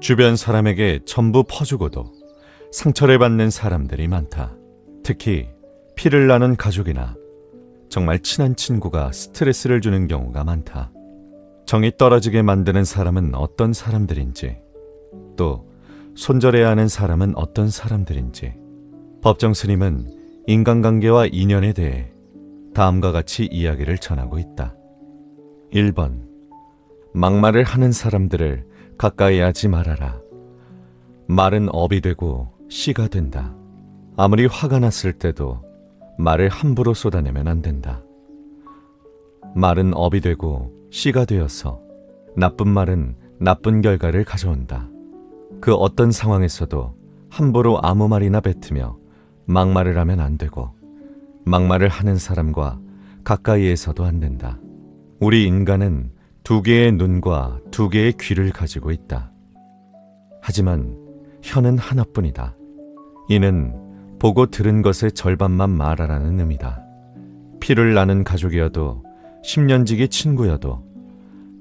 주변 사람에게 전부 퍼주고도 상처를 받는 사람들이 많다. 특히 피를 나눈 가족이나 정말 친한 친구가 스트레스를 주는 경우가 많다. 정이 떨어지게 만드는 사람은 어떤 사람들인지, 또 손절해야 하는 사람은 어떤 사람들인지, 법정 스님은 인간관계와 인연에 대해 다음과 같이 이야기를 전하고 있다. 1번. 막말을 하는 사람들을 가까이 하지 말아라. 말은 업이 되고 씨가 된다. 아무리 화가 났을 때도 말을 함부로 쏟아내면 안 된다. 말은 업이 되고 씨가 되어서 나쁜 말은 나쁜 결과를 가져온다. 그 어떤 상황에서도 함부로 아무 말이나 뱉으며 막말을 하면 안 되고 막말을 하는 사람과 가까이에서도 안 된다. 우리 인간은 두 개의 눈과 두 개의 귀를 가지고 있다. 하지만 혀는 하나뿐이다. 이는 보고 들은 것의 절반만 말하라는 의미다. 피를 나는 가족이어도 10년지기 친구여도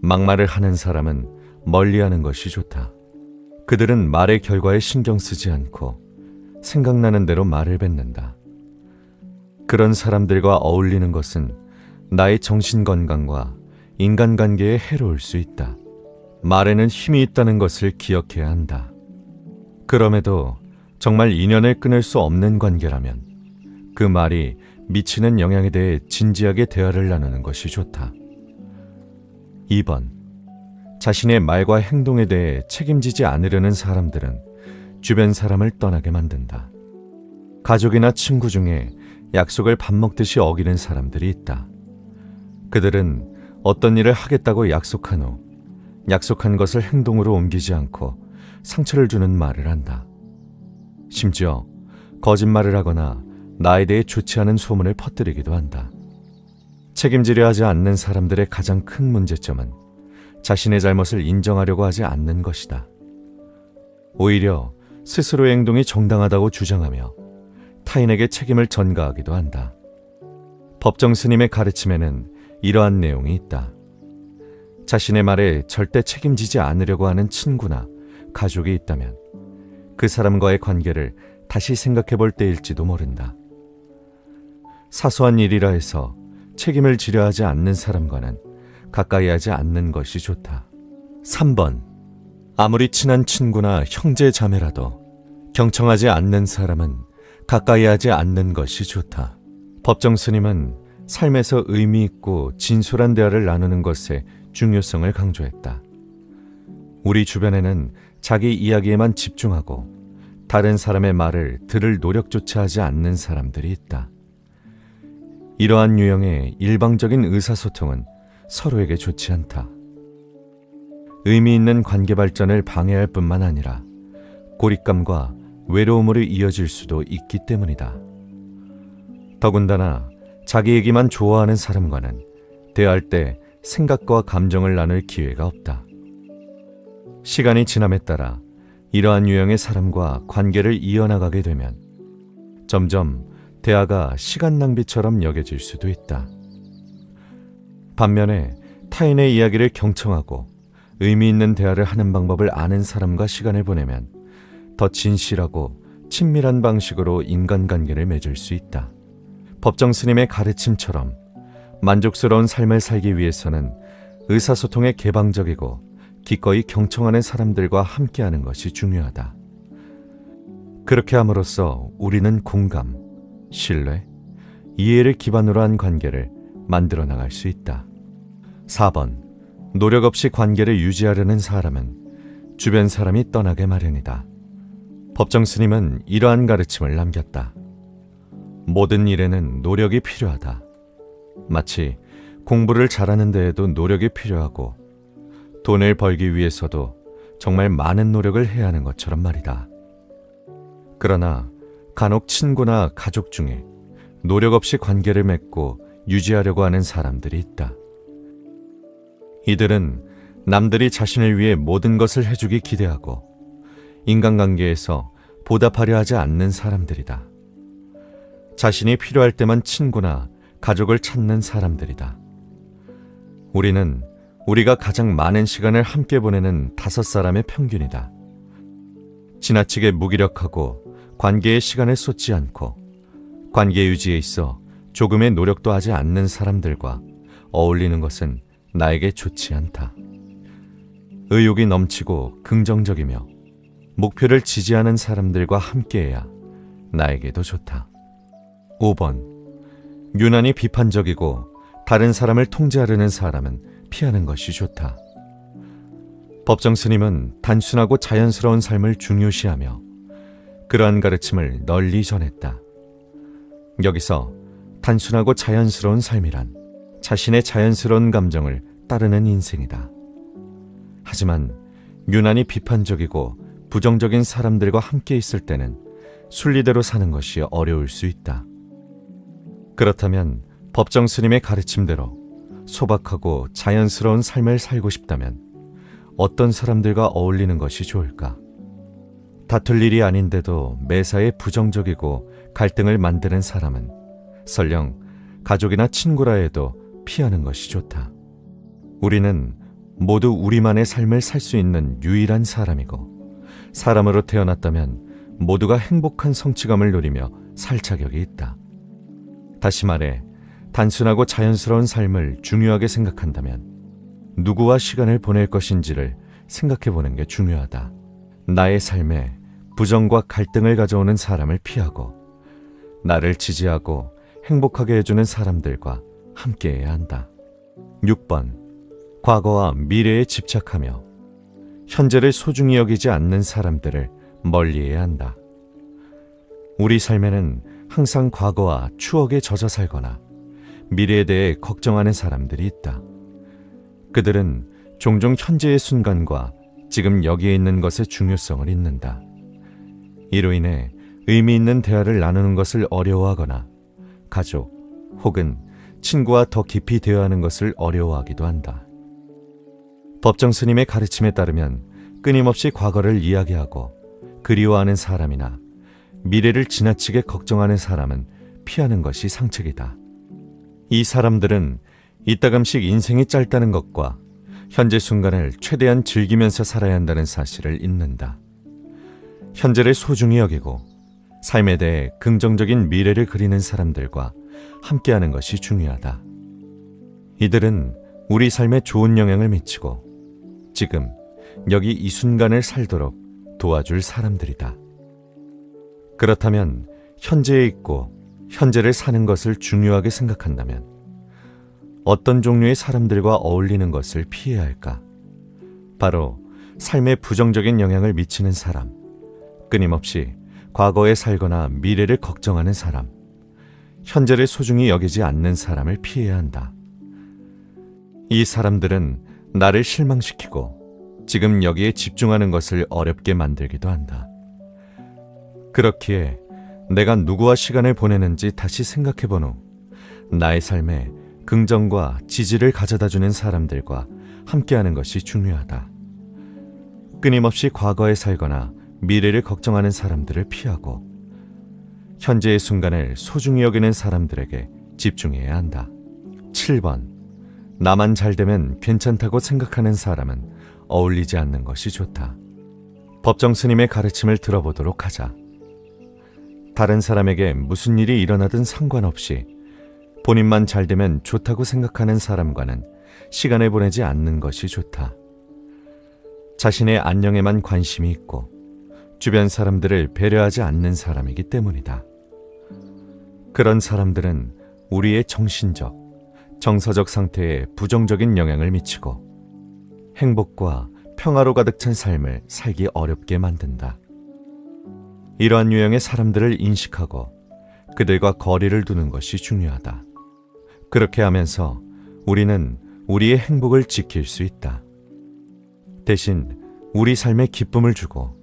막말을 하는 사람은 멀리하는 것이 좋다. 그들은 말의 결과에 신경 쓰지 않고 생각나는 대로 말을 뱉는다. 그런 사람들과 어울리는 것은 나의 정신 건강과 인간관계에 해로울 수 있다. 말에는 힘이 있다는 것을 기억해야 한다. 그럼에도 정말 인연을 끊을 수 없는 관계라면 그 말이 미치는 영향에 대해 진지하게 대화를 나누는 것이 좋다. 2번. 자신의 말과 행동에 대해 책임지지 않으려는 사람들은 주변 사람을 떠나게 만든다. 가족이나 친구 중에 약속을 밥 먹듯이 어기는 사람들이 있다. 그들은 어떤 일을 하겠다고 약속한 후 약속한 것을 행동으로 옮기지 않고 상처를 주는 말을 한다. 심지어 거짓말을 하거나 나에 대해 좋지 않은 소문을 퍼뜨리기도 한다. 책임지려 하지 않는 사람들의 가장 큰 문제점은 자신의 잘못을 인정하려고 하지 않는 것이다. 오히려 스스로의 행동이 정당하다고 주장하며 타인에게 책임을 전가하기도 한다. 법정 스님의 가르침에는 이러한 내용이 있다. 자신의 말에 절대 책임지지 않으려고 하는 친구나 가족이 있다면 그 사람과의 관계를 다시 생각해 볼 때일지도 모른다. 사소한 일이라 해서 책임을 지려 하지 않는 사람과는 가까이 하지 않는 것이 좋다. 3번. 아무리 친한 친구나 형제 자매라도 경청하지 않는 사람은 가까이 하지 않는 것이 좋다. 법정 스님은 삶에서 의미 있고 진솔한 대화를 나누는 것의 중요성을 강조했다. 우리 주변에는 자기 이야기에만 집중하고 다른 사람의 말을 들을 노력조차 하지 않는 사람들이 있다. 이러한 유형의 일방적인 의사소통은 서로에게 좋지 않다. 의미 있는 관계 발전을 방해할 뿐만 아니라 고립감과 외로움으로 이어질 수도 있기 때문이다. 더군다나 자기 얘기만 좋아하는 사람과는 대화할 때 생각과 감정을 나눌 기회가 없다. 시간이 지남에 따라 이러한 유형의 사람과 관계를 이어나가게 되면 점점 대화가 시간 낭비처럼 여겨질 수도 있다. 반면에 타인의 이야기를 경청하고 의미 있는 대화를 하는 방법을 아는 사람과 시간을 보내면 더 진실하고 친밀한 방식으로 인간관계를 맺을 수 있다. 법정 스님의 가르침처럼 만족스러운 삶을 살기 위해서는 의사소통에 개방적이고 기꺼이 경청하는 사람들과 함께하는 것이 중요하다. 그렇게 함으로써 우리는 공감, 신뢰, 이해를 기반으로 한 관계를 만들어 나갈 수 있다. 4번. 노력 없이 관계를 유지하려는 사람은 주변 사람이 떠나게 마련이다. 법정 스님은 이러한 가르침을 남겼다. 모든 일에는 노력이 필요하다. 마치 공부를 잘하는 데에도 노력이 필요하고 돈을 벌기 위해서도 정말 많은 노력을 해야 하는 것처럼 말이다. 그러나 간혹 친구나 가족 중에 노력 없이 관계를 맺고 유지하려고 하는 사람들이 있다. 이들은 남들이 자신을 위해 모든 것을 해주기 기대하고 인간관계에서 보답하려 하지 않는 사람들이다. 자신이 필요할 때만 친구나 가족을 찾는 사람들이다. 우리는 우리가 가장 많은 시간을 함께 보내는 다섯 사람의 평균이다. 지나치게 무기력하고 관계에 시간을 쏟지 않고 관계 유지에 있어 조금의 노력도 하지 않는 사람들과 어울리는 것은 나에게 좋지 않다. 의욕이 넘치고 긍정적이며 목표를 지지하는 사람들과 함께해야 나에게도 좋다. 5번. 유난히 비판적이고 다른 사람을 통제하려는 사람은 피하는 것이 좋다. 법정 스님은 단순하고 자연스러운 삶을 중요시하며 그러한 가르침을 널리 전했다. 여기서 단순하고 자연스러운 삶이란 자신의 자연스러운 감정을 따르는 인생이다. 하지만 유난히 비판적이고 부정적인 사람들과 함께 있을 때는 순리대로 사는 것이 어려울 수 있다. 그렇다면 법정 스님의 가르침대로 소박하고 자연스러운 삶을 살고 싶다면 어떤 사람들과 어울리는 것이 좋을까? 다툴 일이 아닌데도 매사에 부정적이고 갈등을 만드는 사람은 설령 가족이나 친구라 해도 피하는 것이 좋다. 우리는 모두 우리만의 삶을 살 수 있는 유일한 사람이고 사람으로 태어났다면 모두가 행복한 성취감을 누리며 살 자격이 있다. 다시 말해 단순하고 자연스러운 삶을 중요하게 생각한다면 누구와 시간을 보낼 것인지를 생각해 보는 게 중요하다. 나의 삶에 부정과 갈등을 가져오는 사람을 피하고 나를 지지하고 행복하게 해주는 사람들과 함께해야 한다. 6번. 과거와 미래에 집착하며 현재를 소중히 여기지 않는 사람들을 멀리해야 한다. 우리 삶에는 항상 과거와 추억에 젖어 살거나 미래에 대해 걱정하는 사람들이 있다. 그들은 종종 현재의 순간과 지금 여기에 있는 것의 중요성을 잊는다. 이로 인해 의미 있는 대화를 나누는 것을 어려워하거나 가족 혹은 친구와 더 깊이 대화하는 것을 어려워하기도 한다. 법정 스님의 가르침에 따르면 끊임없이 과거를 이야기하고 그리워하는 사람이나 미래를 지나치게 걱정하는 사람은 피하는 것이 상책이다. 이 사람들은 이따금씩 인생이 짧다는 것과 현재 순간을 최대한 즐기면서 살아야 한다는 사실을 잊는다. 현재를 소중히 여기고 삶에 대해 긍정적인 미래를 그리는 사람들과 함께하는 것이 중요하다. 이들은 우리 삶에 좋은 영향을 미치고 지금 여기 이 순간을 살도록 도와줄 사람들이다. 그렇다면 현재에 있고 현재를 사는 것을 중요하게 생각한다면 어떤 종류의 사람들과 어울리는 것을 피해야 할까? 바로 삶에 부정적인 영향을 미치는 사람, 끊임없이 과거에 살거나 미래를 걱정하는 사람, 현재를 소중히 여기지 않는 사람을 피해야 한다. 이 사람들은 나를 실망시키고 지금 여기에 집중하는 것을 어렵게 만들기도 한다. 그렇기에 내가 누구와 시간을 보내는지 다시 생각해 본후 나의 삶에 긍정과 지지를 가져다 주는 사람들과 함께하는 것이 중요하다. 끊임없이 과거에 살거나 미래를 걱정하는 사람들을 피하고 현재의 순간을 소중히 여기는 사람들에게 집중해야 한다. 7번. 나만 잘 되면 괜찮다고 생각하는 사람은 어울리지 않는 것이 좋다. 법정 스님의 가르침을 들어보도록 하자. 다른 사람에게 무슨 일이 일어나든 상관없이 본인만 잘 되면 좋다고 생각하는 사람과는 시간을 보내지 않는 것이 좋다. 자신의 안녕에만 관심이 있고 주변 사람들을 배려하지 않는 사람이기 때문이다. 그런 사람들은 우리의 정신적, 정서적 상태에 부정적인 영향을 미치고 행복과 평화로 가득 찬 삶을 살기 어렵게 만든다. 이러한 유형의 사람들을 인식하고 그들과 거리를 두는 것이 중요하다. 그렇게 하면서 우리는 우리의 행복을 지킬 수 있다. 대신 우리 삶에 기쁨을 주고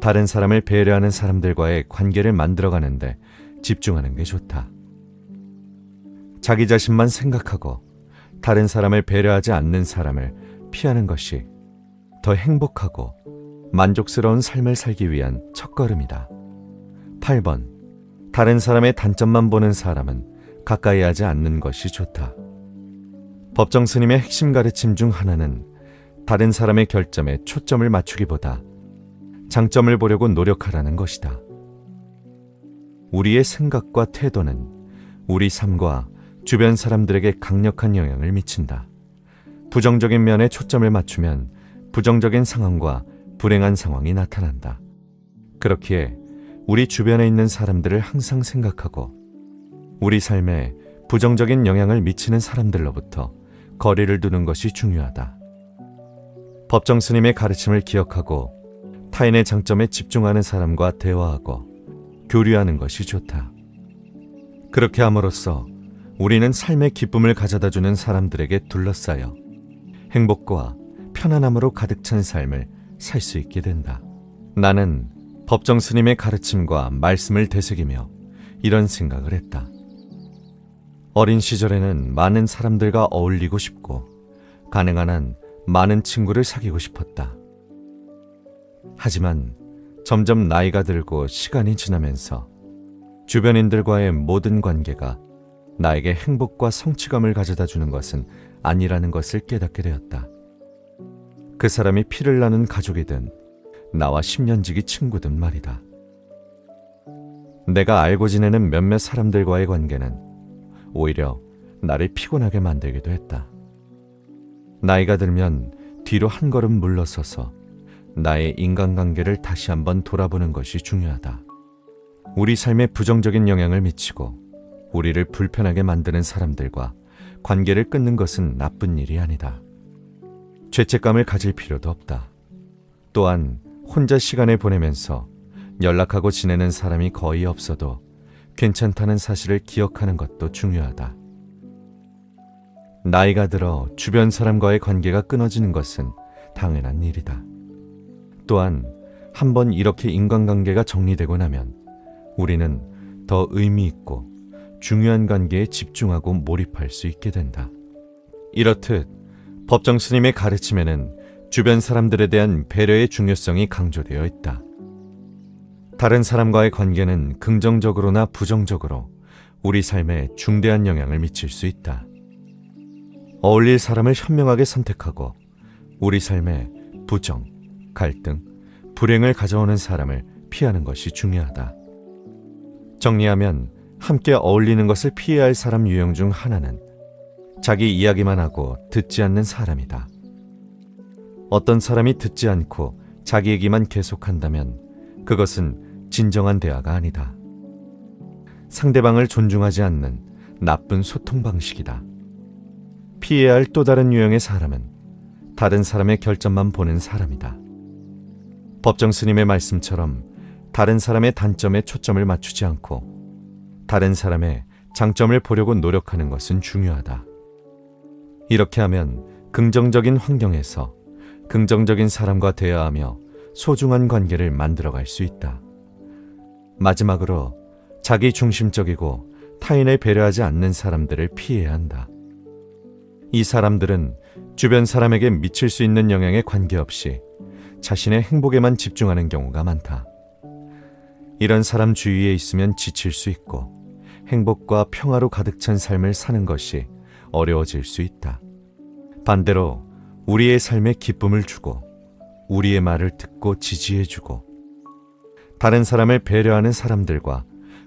다른 사람을 배려하는 사람들과의 관계를 만들어가는데 집중하는 게 좋다. 자기 자신만 생각하고 다른 사람을 배려하지 않는 사람을 피하는 것이 더 행복하고 만족스러운 삶을 살기 위한 첫걸음이다. 8번. 다른 사람의 단점만 보는 사람은 가까이 하지 않는 것이 좋다. 법정 스님의 핵심 가르침 중 하나는 다른 사람의 결점에 초점을 맞추기보다 장점을 보려고 노력하라는 것이다. 우리의 생각과 태도는 우리 삶과 주변 사람들에게 강력한 영향을 미친다. 부정적인 면에 초점을 맞추면 부정적인 상황과 불행한 상황이 나타난다. 그렇기에 우리 주변에 있는 사람들을 항상 생각하고 우리 삶에 부정적인 영향을 미치는 사람들로부터 거리를 두는 것이 중요하다. 법정 스님의 가르침을 기억하고 타인의 장점에 집중하는 사람과 대화하고 교류하는 것이 좋다. 그렇게 함으로써 우리는 삶의 기쁨을 가져다 주는 사람들에게 둘러싸여 행복과 편안함으로 가득 찬 삶을 살 수 있게 된다. 나는 법정 스님의 가르침과 말씀을 되새기며 이런 생각을 했다. 어린 시절에는 많은 사람들과 어울리고 싶고 가능한 한 많은 친구를 사귀고 싶었다. 하지만 점점 나이가 들고 시간이 지나면서 주변인들과의 모든 관계가 나에게 행복과 성취감을 가져다 주는 것은 아니라는 것을 깨닫게 되었다. 그 사람이 피를 나는 가족이든 나와 10년지기 친구든 말이다. 내가 알고 지내는 몇몇 사람들과의 관계는 오히려 나를 피곤하게 만들기도 했다. 나이가 들면 뒤로 한 걸음 물러서서 나의 인간관계를 다시 한번 돌아보는 것이 중요하다. 우리 삶에 부정적인 영향을 미치고 우리를 불편하게 만드는 사람들과 관계를 끊는 것은 나쁜 일이 아니다. 죄책감을 가질 필요도 없다. 또한 혼자 시간을 보내면서 연락하고 지내는 사람이 거의 없어도 괜찮다는 사실을 기억하는 것도 중요하다. 나이가 들어 주변 사람과의 관계가 끊어지는 것은 당연한 일이다. 또한 한 번 이렇게 인간관계가 정리되고 나면 우리는 더 의미 있고 중요한 관계에 집중하고 몰입할 수 있게 된다. 이렇듯 법정 스님의 가르침에는 주변 사람들에 대한 배려의 중요성이 강조되어 있다. 다른 사람과의 관계는 긍정적으로나 부정적으로 우리 삶에 중대한 영향을 미칠 수 있다. 어울릴 사람을 현명하게 선택하고 우리 삶에 부정, 갈등, 불행을 가져오는 사람을 피하는 것이 중요하다. 정리하면 함께 어울리는 것을 피해야 할 사람 유형 중 하나는 자기 이야기만 하고 듣지 않는 사람이다. 어떤 사람이 듣지 않고 자기 얘기만 계속한다면 그것은 진정한 대화가 아니다. 상대방을 존중하지 않는 나쁜 소통 방식이다. 피해야 할 또 다른 유형의 사람은 다른 사람의 결점만 보는 사람이다. 법정 스님의 말씀처럼 다른 사람의 단점에 초점을 맞추지 않고 다른 사람의 장점을 보려고 노력하는 것은 중요하다. 이렇게 하면 긍정적인 환경에서 긍정적인 사람과 대화하며 소중한 관계를 만들어갈 수 있다. 마지막으로 자기 중심적이고 타인을 배려하지 않는 사람들을 피해야 한다. 이 사람들은 주변 사람에게 미칠 수 있는 영향에 관계없이 자신의 행복에만 집중하는 경우가 많다. 이런 사람 주위에 있으면 지칠 수 있고 행복과 평화로 가득 찬 삶을 사는 것이 어려워질 수 있다. 반대로 우리의 삶에 기쁨을 주고 우리의 말을 듣고 지지해주고 다른 사람을 배려하는 사람들과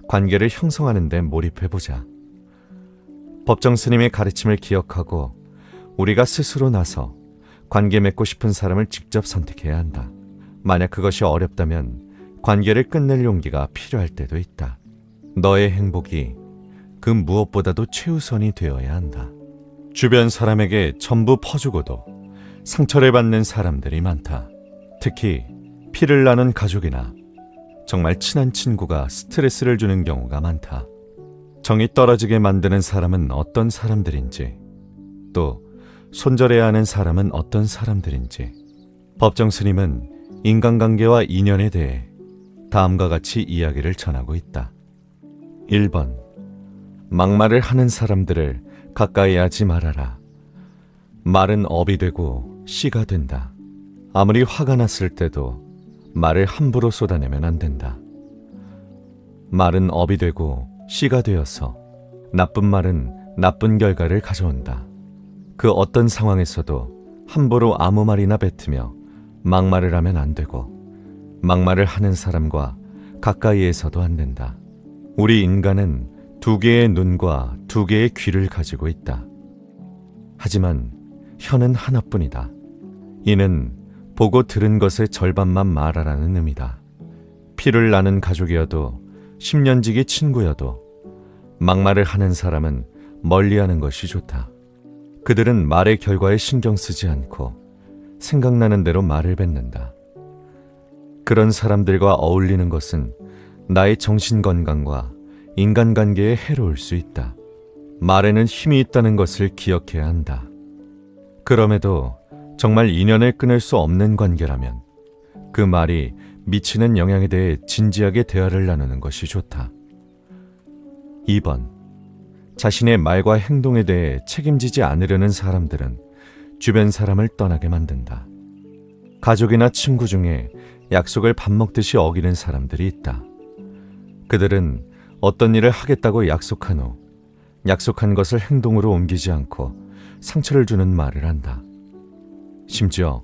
관계를 형성하는 데 몰입해보자. 법정 스님의 가르침을 기억하고 우리가 스스로 나서 관계 맺고 싶은 사람을 직접 선택해야 한다. 만약 그것이 어렵다면 관계를 끝낼 용기가 필요할 때도 있다. 너의 행복이 그 무엇보다도 최우선이 되어야 한다. 주변 사람에게 전부 퍼주고도 상처를 받는 사람들이 많다. 특히 피를 나눈 가족이나 정말 친한 친구가 스트레스를 주는 경우가 많다. 정이 떨어지게 만드는 사람은 어떤 사람들인지, 또 손절해야 하는 사람은 어떤 사람들인지, 법정 스님은 인간관계와 인연에 대해 다음과 같이 이야기를 전하고 있다. 1번. 막말을 하는 사람들을 가까이 하지 말아라. 말은 업이 되고 씨가 된다. 아무리 화가 났을 때도 말을 함부로 쏟아내면 안 된다. 말은 업이 되고 씨가 되어서 나쁜 말은 나쁜 결과를 가져온다. 그 어떤 상황에서도 함부로 아무 말이나 뱉으며 막말을 하면 안 되고 막말을 하는 사람과 가까이에서도 안 된다. 우리 인간은 두 개의 눈과 두 개의 귀를 가지고 있다. 하지만 혀는 하나뿐이다. 이는 보고 들은 것의 절반만 말하라는 의미다. 피를 나는 가족이어도 10년지기 친구여도 막말을 하는 사람은 멀리하는 것이 좋다. 그들은 말의 결과에 신경 쓰지 않고 생각나는 대로 말을 뱉는다. 그런 사람들과 어울리는 것은 나의 정신 건강과 인간관계에 해로울 수 있다. 말에는 힘이 있다는 것을 기억해야 한다. 그럼에도 정말 인연을 끊을 수 없는 관계라면 그 말이 미치는 영향에 대해 진지하게 대화를 나누는 것이 좋다. 2번. 자신의 말과 행동에 대해 책임지지 않으려는 사람들은 주변 사람을 떠나게 만든다. 가족이나 친구 중에 약속을 밥 먹듯이 어기는 사람들이 있다. 그들은 어떤 일을 하겠다고 약속한 후 약속한 것을 행동으로 옮기지 않고 상처를 주는 말을 한다. 심지어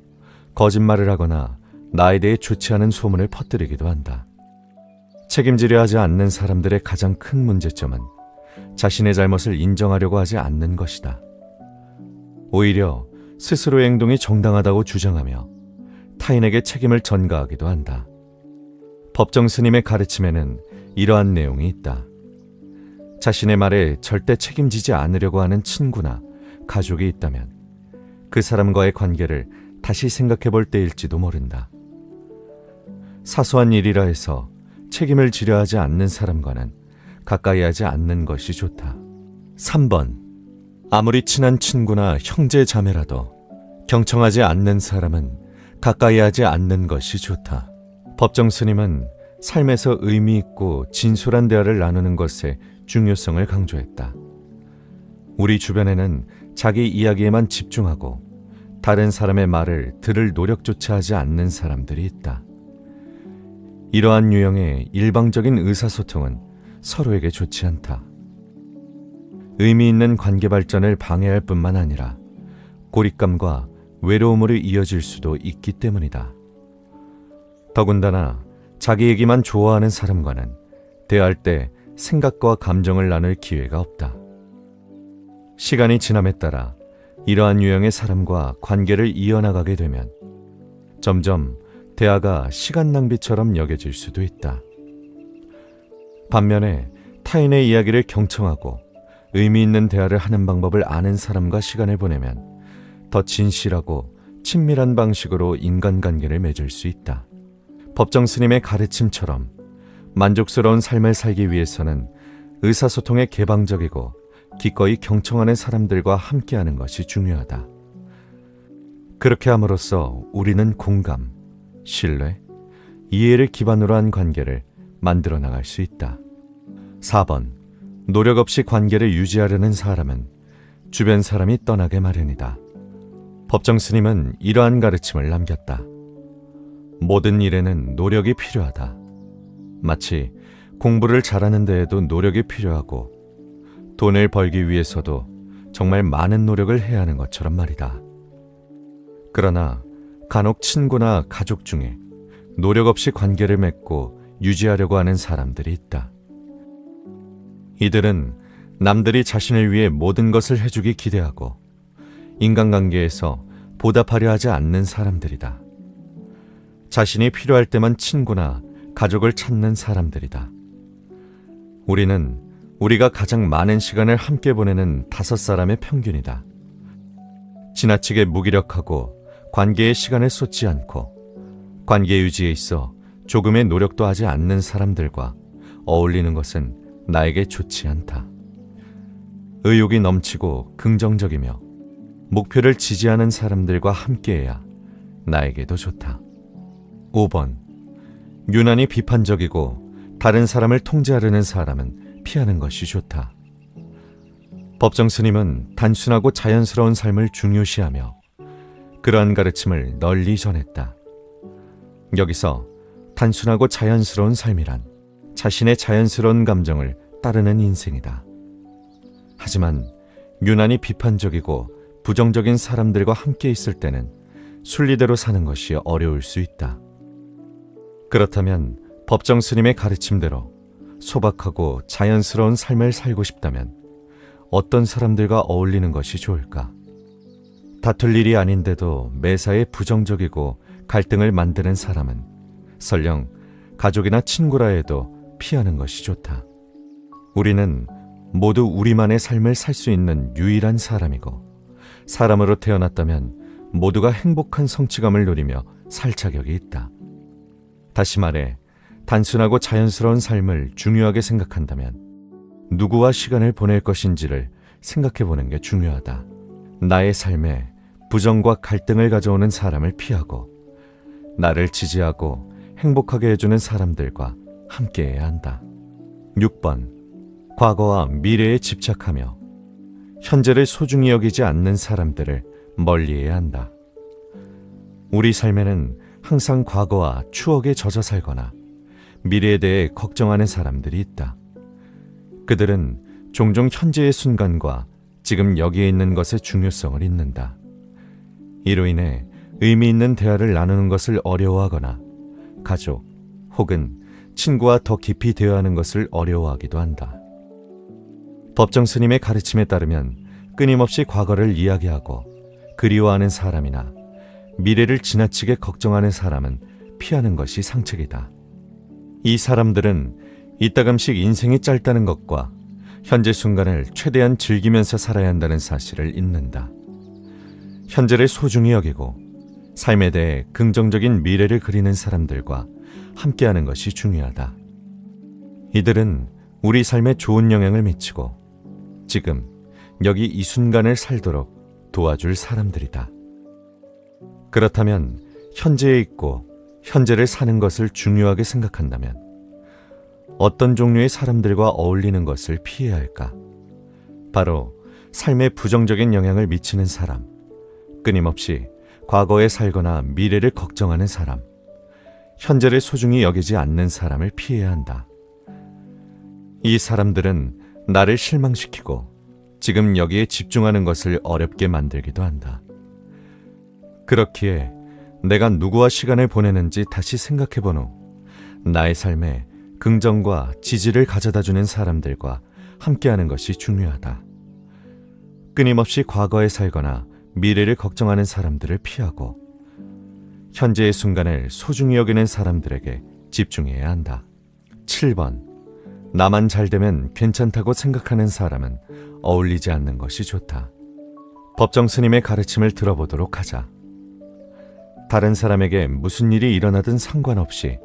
거짓말을 하거나 나에 대해 좋지 않은 소문을 퍼뜨리기도 한다. 책임지려 하지 않는 사람들의 가장 큰 문제점은 자신의 잘못을 인정하려고 하지 않는 것이다. 오히려 스스로의 행동이 정당하다고 주장하며 타인에게 책임을 전가하기도 한다. 법정 스님의 가르침에는 이러한 내용이 있다. 자신의 말에 절대 책임지지 않으려고 하는 친구나 가족이 있다면 그 사람과의 관계를 다시 생각해 볼 때일지도 모른다. 사소한 일이라 해서 책임을 지려 하지 않는 사람과는 가까이 하지 않는 것이 좋다. 3번. 아무리 친한 친구나 형제 자매라도 경청하지 않는 사람은 가까이 하지 않는 것이 좋다. 법정 스님은 삶에서 의미 있고 진솔한 대화를 나누는 것의 중요성을 강조했다. 우리 주변에는 자기 이야기에만 집중하고 다른 사람의 말을 들을 노력조차 하지 않는 사람들이 있다. 이러한 유형의 일방적인 의사소통은 서로에게 좋지 않다. 의미 있는 관계 발전을 방해할 뿐만 아니라 고립감과 외로움으로 이어질 수도 있기 때문이다. 더군다나 자기 얘기만 좋아하는 사람과는 대할 때 생각과 감정을 나눌 기회가 없다. 시간이 지남에 따라 이러한 유형의 사람과 관계를 이어나가게 되면 점점 대화가 시간 낭비처럼 여겨질 수도 있다. 반면에 타인의 이야기를 경청하고 의미 있는 대화를 하는 방법을 아는 사람과 시간을 보내면 더 진실하고 친밀한 방식으로 인간관계를 맺을 수 있다. 법정 스님의 가르침처럼 만족스러운 삶을 살기 위해서는 의사소통에 개방적이고 기꺼이 경청하는 사람들과 함께하는 것이 중요하다. 그렇게 함으로써 우리는 공감, 신뢰, 이해를 기반으로 한 관계를 만들어 나갈 수 있다. 4번. 노력 없이 관계를 유지하려는 사람은 주변 사람이 떠나게 마련이다. 법정 스님은 이러한 가르침을 남겼다. 모든 일에는 노력이 필요하다. 마치 공부를 잘하는 데에도 노력이 필요하고 돈을 벌기 위해서도 정말 많은 노력을 해야 하는 것처럼 말이다. 그러나 간혹 친구나 가족 중에 노력 없이 관계를 맺고 유지하려고 하는 사람들이 있다. 이들은 남들이 자신을 위해 모든 것을 해주기 기대하고 인간관계에서 보답하려 하지 않는 사람들이다. 자신이 필요할 때만 친구나 가족을 찾는 사람들이다. 우리는 우리가 가장 많은 시간을 함께 보내는 다섯 사람의 평균이다. 지나치게 무기력하고 관계에 시간을 쏟지 않고 관계 유지에 있어 조금의 노력도 하지 않는 사람들과 어울리는 것은 나에게 좋지 않다. 의욕이 넘치고 긍정적이며 목표를 지지하는 사람들과 함께해야 나에게도 좋다. 5번. 유난히 비판적이고 다른 사람을 통제하려는 사람은 피하는 것이 좋다. 법정 스님은 단순하고 자연스러운 삶을 중요시하며 그러한 가르침을 널리 전했다. 여기서 단순하고 자연스러운 삶이란 자신의 자연스러운 감정을 따르는 인생이다. 하지만 유난히 비판적이고 부정적인 사람들과 함께 있을 때는 순리대로 사는 것이 어려울 수 있다. 그렇다면 법정 스님의 가르침대로 소박하고 자연스러운 삶을 살고 싶다면 어떤 사람들과 어울리는 것이 좋을까? 다툴 일이 아닌데도 매사에 부정적이고 갈등을 만드는 사람은 설령 가족이나 친구라 해도 피하는 것이 좋다. 우리는 모두 우리만의 삶을 살 수 있는 유일한 사람이고 사람으로 태어났다면 모두가 행복한 성취감을 누리며 살 자격이 있다. 다시 말해 단순하고 자연스러운 삶을 중요하게 생각한다면 누구와 시간을 보낼 것인지를 생각해 보는 게 중요하다. 나의 삶에 부정과 갈등을 가져오는 사람을 피하고 나를 지지하고 행복하게 해주는 사람들과 함께해야 한다. 6번. 과거와 미래에 집착하며 현재를 소중히 여기지 않는 사람들을 멀리해야 한다. 우리 삶에는 항상 과거와 추억에 젖어 살거나 미래에 대해 걱정하는 사람들이 있다. 그들은 종종 현재의 순간과 지금 여기에 있는 것의 중요성을 잊는다. 이로 인해 의미 있는 대화를 나누는 것을 어려워하거나 가족 혹은 친구와 더 깊이 대화하는 것을 어려워하기도 한다. 법정 스님의 가르침에 따르면 끊임없이 과거를 이야기하고 그리워하는 사람이나 미래를 지나치게 걱정하는 사람은 피하는 것이 상책이다. 이 사람들은 이따금씩 인생이 짧다는 것과 현재 순간을 최대한 즐기면서 살아야 한다는 사실을 잊는다. 현재를 소중히 여기고 삶에 대해 긍정적인 미래를 그리는 사람들과 함께하는 것이 중요하다. 이들은 우리 삶에 좋은 영향을 미치고 지금 여기 이 순간을 살도록 도와줄 사람들이다. 그렇다면 현재에 있고 현재를 사는 것을 중요하게 생각한다면 어떤 종류의 사람들과 어울리는 것을 피해야 할까? 바로 삶에 부정적인 영향을 미치는 사람, 끊임없이 과거에 살거나 미래를 걱정하는 사람, 현재를 소중히 여기지 않는 사람을 피해야 한다. 이 사람들은 나를 실망시키고 지금 여기에 집중하는 것을 어렵게 만들기도 한다. 그렇기에 내가 누구와 시간을 보내는지 다시 생각해 본 후 나의 삶에 긍정과 지지를 가져다 주는 사람들과 함께하는 것이 중요하다. 끊임없이 과거에 살거나 미래를 걱정하는 사람들을 피하고 현재의 순간을 소중히 여기는 사람들에게 집중해야 한다. 7번. 나만 잘 되면 괜찮다고 생각하는 사람은 어울리지 않는 것이 좋다. 법정 스님의 가르침을 들어보도록 하자. 다른 사람에게 무슨 일이 일어나든 상관없이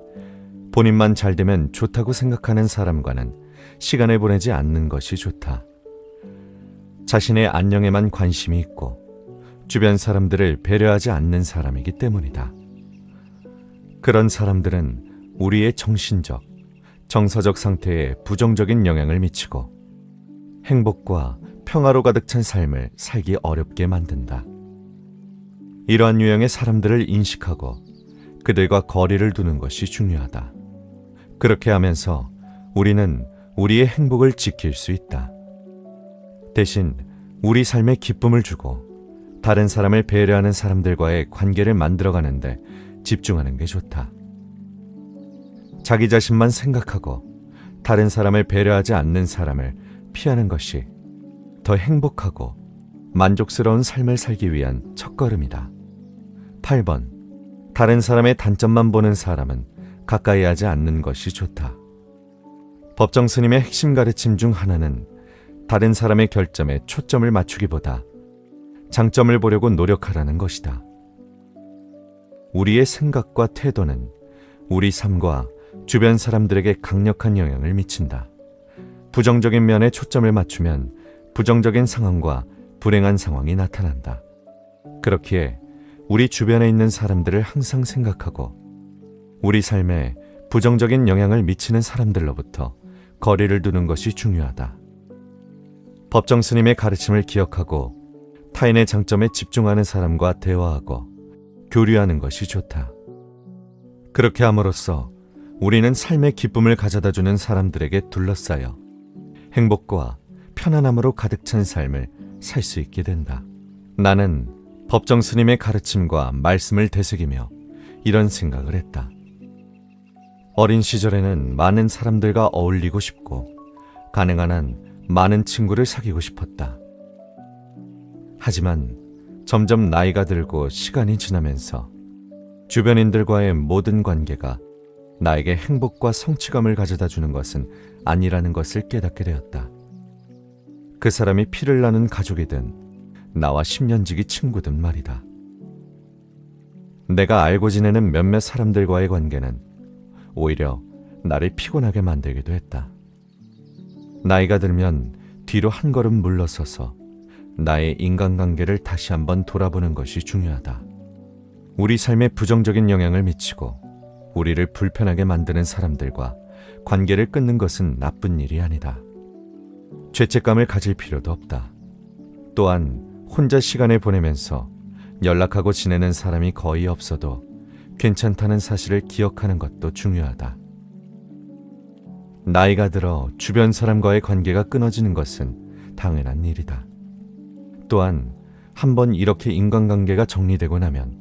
본인만 잘 되면 좋다고 생각하는 사람과는 시간을 보내지 않는 것이 좋다. 자신의 안녕에만 관심이 있고 주변 사람들을 배려하지 않는 사람이기 때문이다. 그런 사람들은 우리의 정신적, 정서적 상태에 부정적인 영향을 미치고 행복과 평화로 가득 찬 삶을 살기 어렵게 만든다. 이러한 유형의 사람들을 인식하고 그들과 거리를 두는 것이 중요하다. 그렇게 하면서 우리는 우리의 행복을 지킬 수 있다. 대신 우리 삶에 기쁨을 주고 다른 사람을 배려하는 사람들과의 관계를 만들어가는데 집중하는 게 좋다. 자기 자신만 생각하고 다른 사람을 배려하지 않는 사람을 피하는 것이 더 행복하고 만족스러운 삶을 살기 위한 첫걸음이다. 8번. 다른 사람의 단점만 보는 사람은 가까이 하지 않는 것이 좋다. 법정 스님의 핵심 가르침 중 하나는 다른 사람의 결점에 초점을 맞추기보다 장점을 보려고 노력하라는 것이다. 우리의 생각과 태도는 우리 삶과 주변 사람들에게 강력한 영향을 미친다. 부정적인 면에 초점을 맞추면 부정적인 상황과 불행한 상황이 나타난다. 그렇기에 우리 주변에 있는 사람들을 항상 생각하고 우리 삶에 부정적인 영향을 미치는 사람들로부터 거리를 두는 것이 중요하다. 법정 스님의 가르침을 기억하고 타인의 장점에 집중하는 사람과 대화하고 교류하는 것이 좋다. 그렇게 함으로써 우리는 삶의 기쁨을 가져다 주는 사람들에게 둘러싸여 행복과 편안함으로 가득 찬 삶을 살 수 있게 된다. 나는 법정 스님의 가르침과 말씀을 되새기며 이런 생각을 했다. 어린 시절에는 많은 사람들과 어울리고 싶고 가능한 한 많은 친구를 사귀고 싶었다. 하지만 점점 나이가 들고 시간이 지나면서 주변인들과의 모든 관계가 나에게 행복과 성취감을 가져다 주는 것은 아니라는 것을 깨닫게 되었다. 그 사람이 피를 나는 가족이든 나와 10년지기 친구든 말이다. 내가 알고 지내는 몇몇 사람들과의 관계는 오히려 나를 피곤하게 만들기도 했다. 나이가 들면 뒤로 한 걸음 물러서서 나의 인간관계를 다시 한번 돌아보는 것이 중요하다. 우리 삶에 부정적인 영향을 미치고 우리를 불편하게 만드는 사람들과 관계를 끊는 것은 나쁜 일이 아니다. 죄책감을 가질 필요도 없다. 또한 혼자 시간을 보내면서 연락하고 지내는 사람이 거의 없어도 괜찮다는 사실을 기억하는 것도 중요하다. 나이가 들어 주변 사람과의 관계가 끊어지는 것은 당연한 일이다. 또한 한번 이렇게 인간관계가 정리되고 나면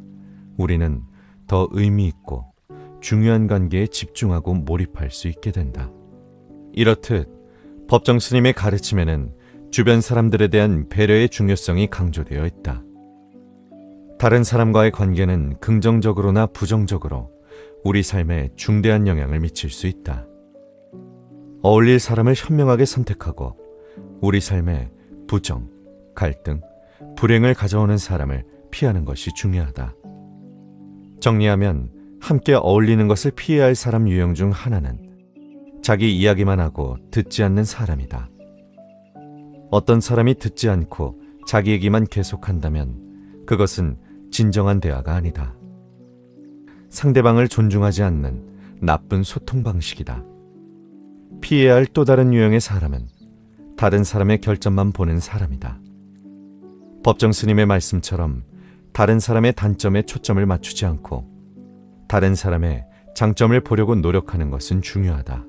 우리는 더 의미 있고 중요한 관계에 집중하고 몰입할 수 있게 된다. 이렇듯 법정 스님의 가르침에는 주변 사람들에 대한 배려의 중요성이 강조되어 있다. 다른 사람과의 관계는 긍정적으로나 부정적으로 우리 삶에 중대한 영향을 미칠 수 있다. 어울릴 사람을 현명하게 선택하고 우리 삶에 부정, 갈등, 불행을 가져오는 사람을 피하는 것이 중요하다. 정리하면 함께 어울리는 것을 피해야 할 사람 유형 중 하나는 자기 이야기만 하고 듣지 않는 사람이다. 어떤 사람이 듣지 않고 자기 얘기만 계속한다면 그것은 진정한 대화가 아니다. 상대방을 존중하지 않는 나쁜 소통 방식이다. 피해야 할 또 다른 유형의 사람은 다른 사람의 결점만 보는 사람이다. 법정 스님의 말씀처럼 다른 사람의 단점에 초점을 맞추지 않고 다른 사람의 장점을 보려고 노력하는 것은 중요하다.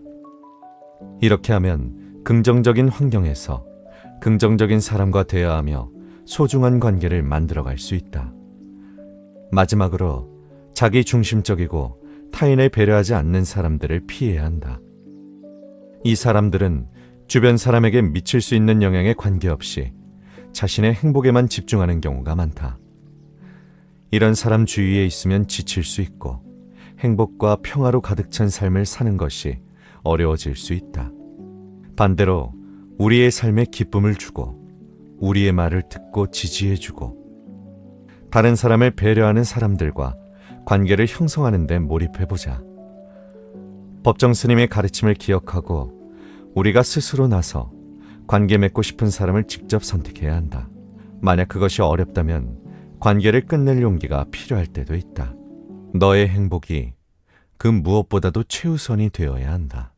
이렇게 하면 긍정적인 환경에서 긍정적인 사람과 대화하며 소중한 관계를 만들어갈 수 있다. 마지막으로 자기 중심적이고 타인을 배려하지 않는 사람들을 피해야 한다. 이 사람들은 주변 사람에게 미칠 수 있는 영향에 관계없이 자신의 행복에만 집중하는 경우가 많다. 이런 사람 주위에 있으면 지칠 수 있고 행복과 평화로 가득 찬 삶을 사는 것이 어려워질 수 있다. 반대로 우리의 삶에 기쁨을 주고 우리의 말을 듣고 지지해주고 다른 사람을 배려하는 사람들과 관계를 형성하는 데 몰입해보자. 법정 스님의 가르침을 기억하고 우리가 스스로 나서 관계 맺고 싶은 사람을 직접 선택해야 한다. 만약 그것이 어렵다면 관계를 끝낼 용기가 필요할 때도 있다. 너의 행복이 그 무엇보다도 최우선이 되어야 한다.